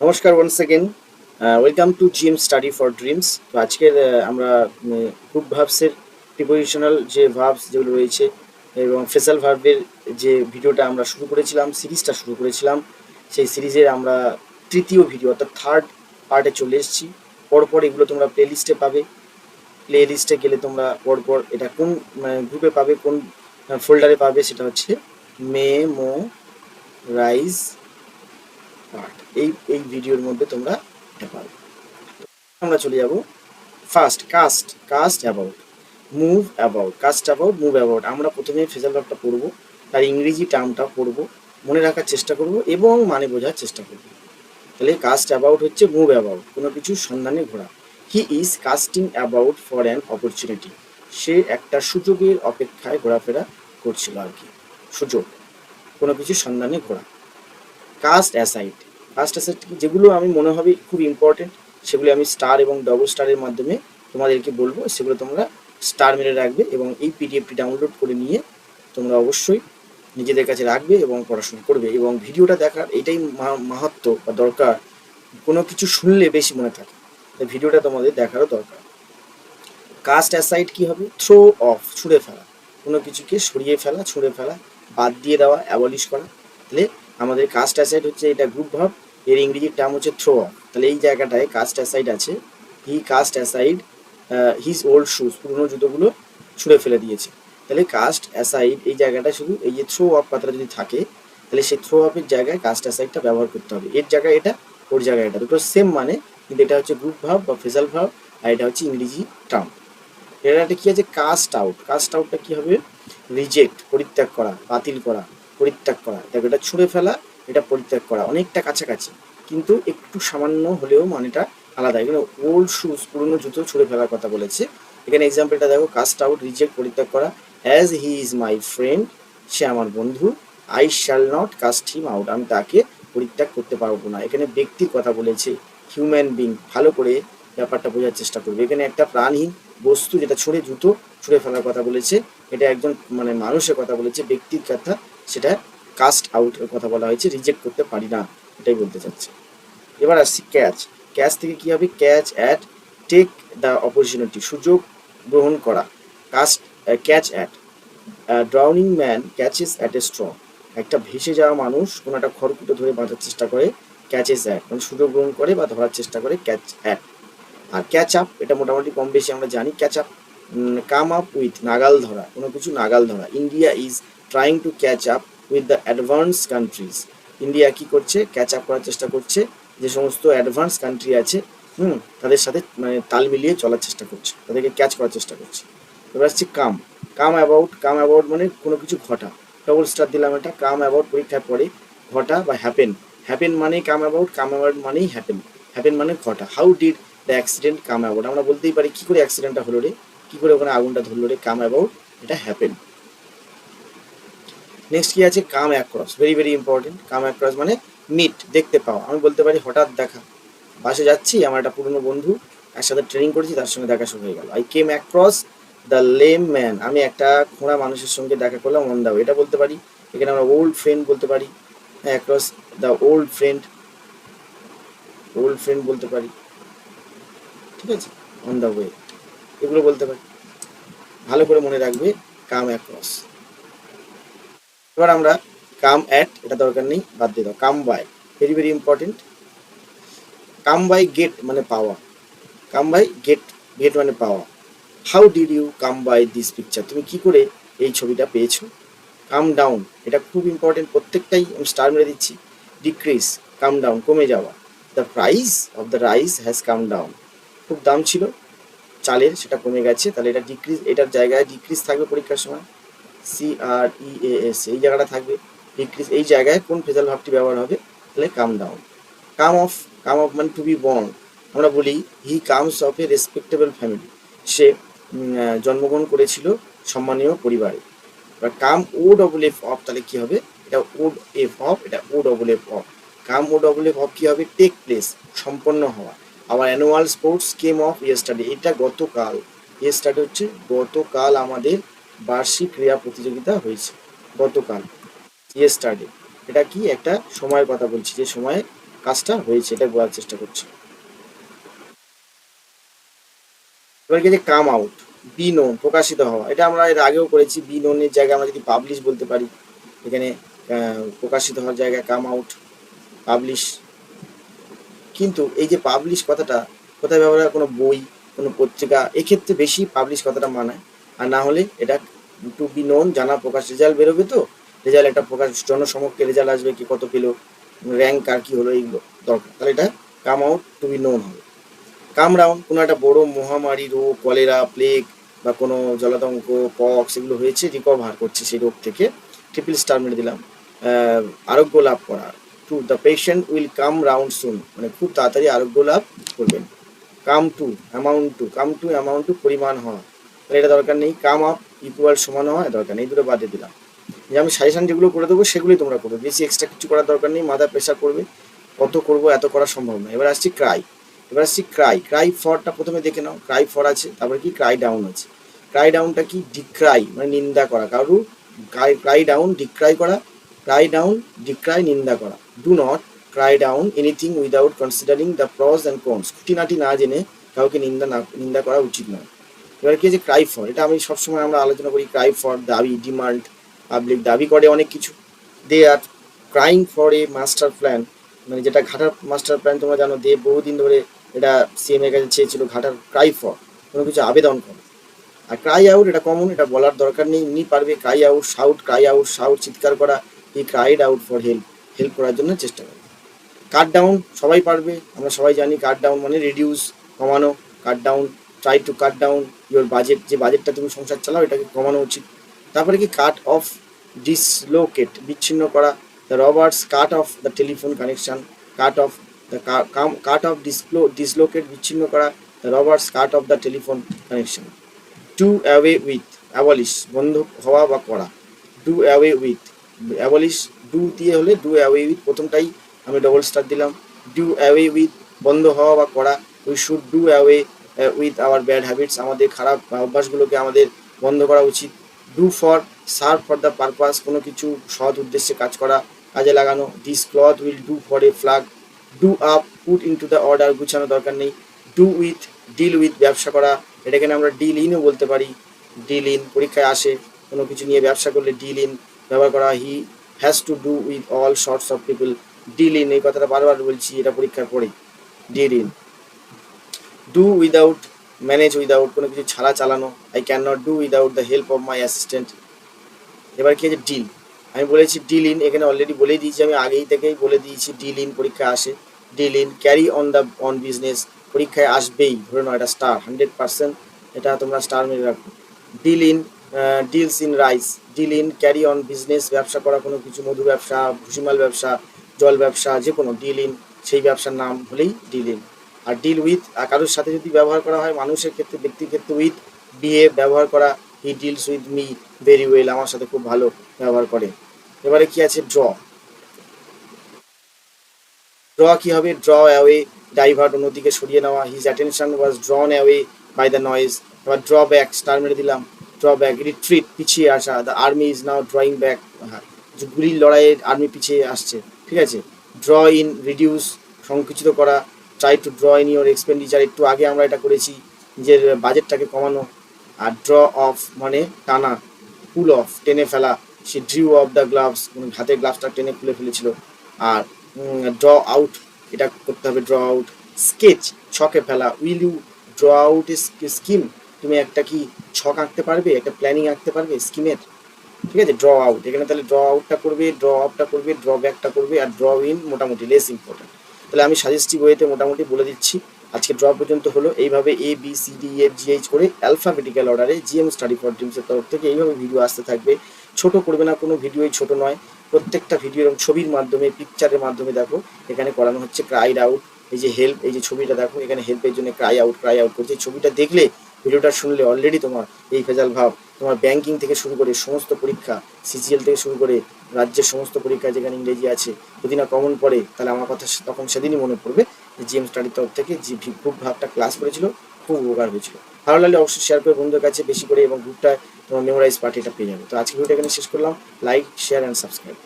নমস্কার one second welcome to GM study for dreams তো আজকের আমরা গ্রুপ ভার্বসের প্রিপোজিশনাল যে ভার্বস যেগুলো রয়েছে এবং ফেসাল ভার্বের যে ভিডিওটা আমরা শুরু করেছিলাম, সিরিজটা শুরু করেছিলাম, সেই সিরিজের আমরা তৃতীয় ভিডিও অর্থাৎ থার্ড পার্টে চলে এসেছি। পরপর এগুলো তোমরা প্লে লিস্টে পাবে। প্লে লিস্টে গেলে তোমরা পরপর এটা কোন গ্রুপে পাবে, কোন ফোল্ডারে পাবে সেটা হচ্ছে মে, মো রাইজ পার্ট এই এই ভিডিওর মধ্যে তোমরা পাবে আমরা চলে যাব first cast cast about move about cast about move about আমরা প্রথমে ফেজাল ভাবটা পড়ব, তার ইংরেজি টার্মটা পড়ব, মনে রাখার চেষ্টা করব এবং মানে বোঝার চেষ্টা করব। তাহলে কাস্ট অ্যাবাউট হচ্ছে মুভ অ্যাবাউট কোনো কিছু সন্ধানে ঘোরা। He is casting about for an opportunity সে একটা সুযোগের অপেক্ষায় ঘোরাফেরা করছিল আর কি। সুযোগ, কোনো কিছু সন্ধানে ঘোরা। কাস্ট অ্যাসাইড কাস্ট অ্যাসাইড যেগুলো আমি মনে হবে খুব ইম্পর্টেন্ট সেগুলি আমি স্টার এবং ডবল স্টারের মাধ্যমে তোমাদেরকে বলব। সেগুলো তোমরা স্টার মেরে রাখবে এবং এই পিডিএফটি ডাউনলোড করে নিয়ে তোমরা অবশ্যই নিজেদের কাছে রাখবে এবং পড়াশোনা করবে। এবং ভিডিওটা দেখার এটাই মাহাত্ম বা দরকার। কোনো কিছু শুনলে বেশি মনে থাকে। তাই ভিডিওটা তোমাদের দেখারও দরকার। কাস্ট অ্যাসাইড কি হবে? থ্রো অফ ছুঁড়ে ফেলা। কোনো কিছুকে সরিয়ে ফেলা, ছুঁড়ে ফেলা, বাদ দিয়ে দেওয়া অ্যাবলিশ করা। তাহলে আমাদের কাস্ট অ্যাসাইড হচ্ছে এটা গ্রুপ ভাব এর ইংরেজি টার্ম হচ্ছে থ্রো তাহলে এই জায়গাটায় কাস্ট অ্যাসাইড আছে। He cast aside his old shoes পুরনো জুতোগুলো ছুঁড়ে ফেলে দিয়েছে। তাহলে কাস্ট অ্যাসাইড এই জায়গাটা শুধু, এই যে থ্রো অফ কথাটা যদি থাকে, তাহলে সেই থ্রো অফের জায়গায় কাস্ট অ্যাসাইডটা ব্যবহার করতে হবে। এর জায়গায় এটা, ওর জায়গায় এটা। দুটো সেম মানে কিন্তু এটা হচ্ছে গ্রুপ ভাব বা ফেজাল ভাব, আর এটা হচ্ছে ইংরেজি টার্ম এর একটা কী আছে? কাস্ট আউট কাস্ট আউটটা কী হবে? রিজেক্ট পরিত্যাগ করা, বাতিল করা, পরিত্যাগ করা। দেখো এটা ছুঁড়ে ফেলা এটা পরিত্যাগ করা অনেকটা কাছাকাছি। কিন্তু একটু সামান্য হলেও মানেটা আলাদা। এখানে ওল্ড শুজ পুরনো জুতো ছুঁড়ে ফেলার কথা বলেছে। এখানে এক্সাম্পলটা দেখো কাস্ট আউট রিজেক্ট পরিত্যাগ করা। As he is my friend সে আমার বন্ধু। I shall not cast him out আমি তাকে পরিত্যাগ করতে পারব না। এখানে ব্যক্তির কথা বলেছে। হিউম্যান বিং ভালো করে ব্যাপারটা বোঝার চেষ্টা করবে। এখানে একটা প্রাণহীন বস্তু যেটা ছুঁড়ে জুতো ছুঁড়ে ফেলার কথা বলেছে। এটা একজন মানে মানুষের কথা বলেছে, ব্যক্তির কথা। সেটা কাস্ট আউটের কথা বলা হয়েছে রিজেক্ট করতে পারি না, এটাই বলতে চাচ্ছে। এবার আসছি ক্যাচ ক্যাচ থেকে কি হবে? Catch at take the opportunity সুযোগ গ্রহণ করা। Cast catch at drowning man catches at a straw একটা ভেসে যাওয়া মানুষ কোনো একটা খড়কুটো ধরে বাঁধার চেষ্টা করে ক্যাচেস অ্যাট মানে সুযোগ গ্রহণ করে বা ধরার চেষ্টা করে ক্যাচ অ্যাট আর ক্যাচ আপ এটা মোটামুটি কম বেশি আমরা জানি catch up come up with নাগাল ধরা, কোনো কিছু নাগাল ধরা। India is trying to catch up with the advance countries India কি করছে? ক্যাচ আপ করার চেষ্টা করছে। যে সমস্ত অ্যাডভান্স কান্ট্রি আছে, হুম, তাদের সাথে মানে তাল মিলিয়ে চলার চেষ্টা করছে। তাদেরকে ক্যাচ করার চেষ্টা করছে। এবার আসছে কাম কাম অ্যাবাউট কাম অ্যাবাউট মানে কোনো কিছু ঘটা। ডবল স্টার দিলাম এটা। কাম অ্যাবাউট পরীক্ষার পরে ঘটা বা হ্যাপেন হ্যাপেন মানেই কাম অ্যাবাউট কাম অ্যাবাউট মানেই হ্যাপেন হ্যাপেন মানে ঘটা। How did the accident come about আমরা বলতেই পারি, কী করে অ্যাক্সিডেন্টটা হলো রে? কী করে ওখানে আগুনটা ধরলো রে? কাম অ্যাবাউট এটা হ্যাপেন নেক্সট কি আছে? Come across very very important come across মানে মিট দেখতে পাওয়া। আমি বলতে পারি হঠাৎ দেখা। বাসে যাচ্ছি, আমার একটা পুরনো বন্ধু একসাথে ট্রেনিং করেছি, তার সঙ্গে দেখা শুরু হয়ে গেল। I came across the lame man আমি একটা খোঁড়া মানুষের সঙ্গে দেখা করলাম অন দ্য এটা বলতে পারি, এখানে আমরা ওল্ড ফ্রেন্ড বলতে পারি হ্যাঁ across the old friend old friend বলতে পারি। ঠিক আছে? অন দ্য ওয়ে এগুলো বলতে পারি। ভালো করে মনে রাখবে কাম অ্যাক্রস এবার আমরা কাম অ্যাট এটা দরকার নেই, বাদ দিয়ে দাও come by very very important come by get মানে পাওয়া। কাম বাই গেট গেট মানে পাওয়া। How did you come by this picture তুমি কি করে এই ছবিটা পেয়েছ? কাম ডাউন এটা খুব ইম্পর্টেন্ট প্রত্যেকটাই আমি স্টার মেরে দিচ্ছি। ডিক্রিজ কাম ডাউন কমে যাওয়া। The price of the rice has come down খুব দাম ছিল, চালের সেটা কমে গেছে, তাহলে এটা ডিক্রিজ এটার জায়গায় ডিক্রিজ থাকবে পরীক্ষার সময়। C R E A S এই জায়গাটা থাকবে। ডিক্রিজ এই জায়গায় কোন ফেজাল ভাবটি ব্যবহার হবে? তাহলে come down come off come off মানে টু বি বর্ন আমরা বলি he comes of a respectable family সে জন্মগ্রহণ করেছিল সম্মানীয় পরিবারে। এবার come O double F off তাহলে কী হবে? এটা ও এফ অফ এটা O double F off come O double F off কী হবে? টেক প্লেস সম্পন্ন হওয়া। আবার annual sports game of yesterday এটা গতকাল। ইয়েস্টারডে হচ্ছে গতকাল আমাদের বার্ষিক ক্রীড়া প্রতিযোগিতা হয়েছে গতকাল ইয়েস্টারডে এটা কি একটা সময়ের কথা বলছি, যে সময়ে কাজটা হয়েছে, এটা বলার চেষ্টা করছি। এবার যে কাম আউট বি নোন প্রকাশিত হওয়া, এটা আমরা এর আগেও করেছি বি নোনের জায়গায় আমরা যদি পাবলিশ বলতে পারি, এখানে প্রকাশিত হওয়ার জায়গায় কাম আউট পাবলিশ কিন্তু এই যে পাবলিশ কথাটা, কোথায় ব্যবহার কোনো বই, কোনো পত্রিকা, এক্ষেত্রে বেশি পাবলিশ কথাটা মানায়। আর না হলে এটা টু বি নোন জানা, প্রকাশ রেজাল্ট বেরোবে তো? রেজাল্ট একটা প্রকাশ, জনসমক্ষে রেজাল্ট আসবে কি, কত পেল র্যাঙ্ক আর কি হলো, এইগুলো দরকার। তাহলে এটা come out to be known হবে। কাম রাউন্ড কোনো একটা বড় মহামারী রোগ, কলেরা প্লেগ বা কোনো জলাতঙ্ক পক্স এগুলো হয়েছে রিকভার করছে সেই রোগ থেকে। ট্রিপল স্টার মেরে দিলাম। আরোগ্য লাভ করা to the patient will come round soon মানে খুব তাড়াতাড়ি আরোগ্য লাভ করবেন। Come to amount to come to amount to পরিমাণ হওয়া। তাহলে এটা দরকার নেই কাম আপ ইকুয়াল সমান হওয়া দরকার নেই দুটো বাদে দিলাম। যে আমি সাজেশন যেগুলো করে দেবো, সেগুলোই তোমরা করবে। বেশি এক্সট্রা কিছু করার দরকার নেই, মাথা প্রেশার করবে, কত করব, এত করা সম্ভব না। এবার আসছি ক্রাই এবার আসছি ক্রাই ক্রাই ফরটা প্রথমে দেখে নাও। ক্রাই ফর আছে, তারপরে কি? ক্রাই ডাউন আছে। ক্রাই ডাউনটা কি? ডিক্রাই মানে নিন্দা করা। কারু ক্রাই ডাউন ডিক্রাই করা। ক্রাই ডাউন ডিক্রাই নিন্দা করা। Do not cry down anything without considering the pros and cons খুঁটিনাটি না জেনে কাউকে নিন্দা না, নিন্দা করা উচিত নয়। এবার কি আছে ক্রাই ফর এটা আমি সবসময় আমরা আলোচনা করি ক্রাই ফর দাবি ডিমান্ড পাবলিক দাবি করে অনেক কিছু। They are crying for a master plan মানে যেটা ঘাটার মাস্টার প্ল্যান তোমরা জানো দে বহুদিন ধরে এটা সিএম এর কাছে চেয়েছিল ঘাটার ক্রাই ফর কোনো কিছু আবেদন করে। আর ক্রাই আউট এটা কমন এটা বলার দরকার নেই এমনি পারবে cry out shout cry out shout চিৎকার করা he cried out for help help করার জন্য চেষ্টা করে। কাট ডাউন সবাই পারবে, আমরা সবাই জানি কাট ডাউন মানে রিডিউস কমানো cut down try to cut down your budget যে বাজেটটা তুমি সংসার চালাও, এটাকে কমানো উচিত। তারপরে কি কাট অফ ডিসলোকেট বিচ্ছিন্ন করা the robbers cut off the telephone connection cut off the cut off ডিসপ্লো dislocate বিচ্ছিন্ন করা the robbers cut off the telephone connection do away with abolish বন্ধ হওয়া বা করা। Do away with abolish do দিয়ে হলে ডু অ্যাওয়ে উইথ প্রথমটাই আমি ডবল স্টার দিলাম। ডু অ্যাওয়ে উইথ বন্ধ হওয়া বা করা we should do away with our bad habits আমাদের খারাপ অভ্যাসগুলোকে আমাদের বন্ধ করা উচিত। Do for serve for the purpose কোনো কিছু সৎ উদ্দেশ্যে কাজ করা, কাজে লাগানো। This cloth will do for a flag do up put into the order গুছানো দরকার নেই। ডু উইথ ডিল উইথ ব্যবসা করা। এটাকে আমরা ডিল ইনও বলতে পারি। ডিল ইন পরীক্ষায় আসে, কোনো কিছু নিয়ে ব্যবসা করলে ডিল ইন ব্যবহার করা। He has to do with all sorts of people deal in এই কথাটা বারবার বলছি, এটা পরীক্ষার পরে। Deal in do without manage without কোনো কিছু ছাড়া চালানো I can not do without the help of my assistant এবার কি আছে ডিল আমি বলেছি ডিল ইন এখানে অলরেডি বলেই দিয়েছি, আমি আগেই থেকেই বলে দিয়েছি ডিল ইন পরীক্ষা আসে। Deal in carry on the on business পরীক্ষায় আসবেই, ধরে নাও এটা স্টার হান্ড্রেড পার্সেন্ট এটা তোমরা স্টার মেরে রাখো। Deal in deals in rice deal in carry on business ব্যবসা করা কোনো কিছু, মধু ব্যবসা, ভুসিমাল ব্যবসা, জল ব্যবসা যে কোনো ডিল ইন সেই ব্যবসার নাম হলেই ডিল ইন আর ডিল উইথ আর কারোর সাথে যদি ব্যবহার করা হয়, মানুষের ক্ষেত্রে, ব্যক্তির ক্ষেত্রে উইথ বিহেভ ব্যবহার করা he deals with me very well আমার সাথে খুব ভালো ব্যবহার করে। এবারে কি আছে ড্র ড্র কি হবে? ড্র অ্যাওয়ে ডাইভার্ট অন্যদিকে সরিয়ে নেওয়া his attention was drawn away by the noise এবার ড্র ব্যাক স্টার মেরে দিলাম ড্র ব্যাক রিট্রিট পিছিয়ে আসা the army is now drawing back গুলির লড়াইয়ের আর্মি পিছিয়ে আসছে, ঠিক আছে? ড্র ইন রিডিউস সংকুচিত করা try to draw in your expenditure একটু আগে আমরা এটা করেছি নিজের বাজেটটাকে কমানো। আর ড্র অফ মানে টানা পুল অফ টেনে ফেলা। সে ড্রিউ অফ দ্য গ্লাভস হাতের গ্লাভসটা টেনে খুলে ফেলেছিল। আর ড্র আউট এটা করতে হবে ড্র আউট স্কেচ ছকে ফেলা। Will you draw out scheme তুমি একটা কি ছক আঁকতে পারবে? একটা প্ল্যানিং আঁকতে পারবে স্কিমের ঠিক আছে? ড্র আউট এখানে তাহলে ড্র আউটটা করবে ড্র আপটা করবে ড্র ব্যাকটা করবে, আর ড্র ইন মোটামুটি লেস ইম্পর্টেন্ট তাহলে আমি সাজেস্টিভ ওয়েতে মোটামুটি বলে দিচ্ছি। আজকে ড্র পর্যন্ত হলো। এইভাবে A B C D F G H করে অ্যালফাবেটিক্যাল অর্ডারে জিএম স্টাডি ফর ড্রিমসের তরফ থেকে এইভাবে ভিডিও আসতে থাকবে। ছোট করবে না, কোনো ভিডিওই ছোট নয়। প্রত্যেকটা ভিডিও এবং ছবির মাধ্যমে পিকচারের মাধ্যমে দেখো, এখানে করানো হচ্ছে ক্রাইড আউট এই যে হেল্প এই যে ছবিটা দেখো, এখানে হেল্পের জন্য ক্রাই আউট ক্রাই আউট করছে। ছবিটা দেখলে ভিডিওটা শুনলে অলরেডি তোমার এই ভেজাল ভাব, তোমার ব্যাংকিং থেকে শুরু করে সমস্ত পরীক্ষা সিজিএল থেকে শুরু করে রাজ্যের সমস্ত পরীক্ষা যেখানে ইংরেজি আছে, যদি না কমন পড়ে, তাহলে আমার কথা তখন সেদিনই মনে পড়বে জিএম স্টাডির তরফ থেকে যে গ্রুপ ভাবটা ক্লাস করেছিল, খুব উপকার হয়েছিল। ভালো লাগলে অবশ্যই শেয়ার করে বন্ধুদের কাছে বেশি করে এবং গ্রুপটা তোমার মেমোরাইজ পার্টিটা পেয়ে যাবে। তো আজকে ভিডিওটা এখানে শেষ করলাম। Like share and subscribe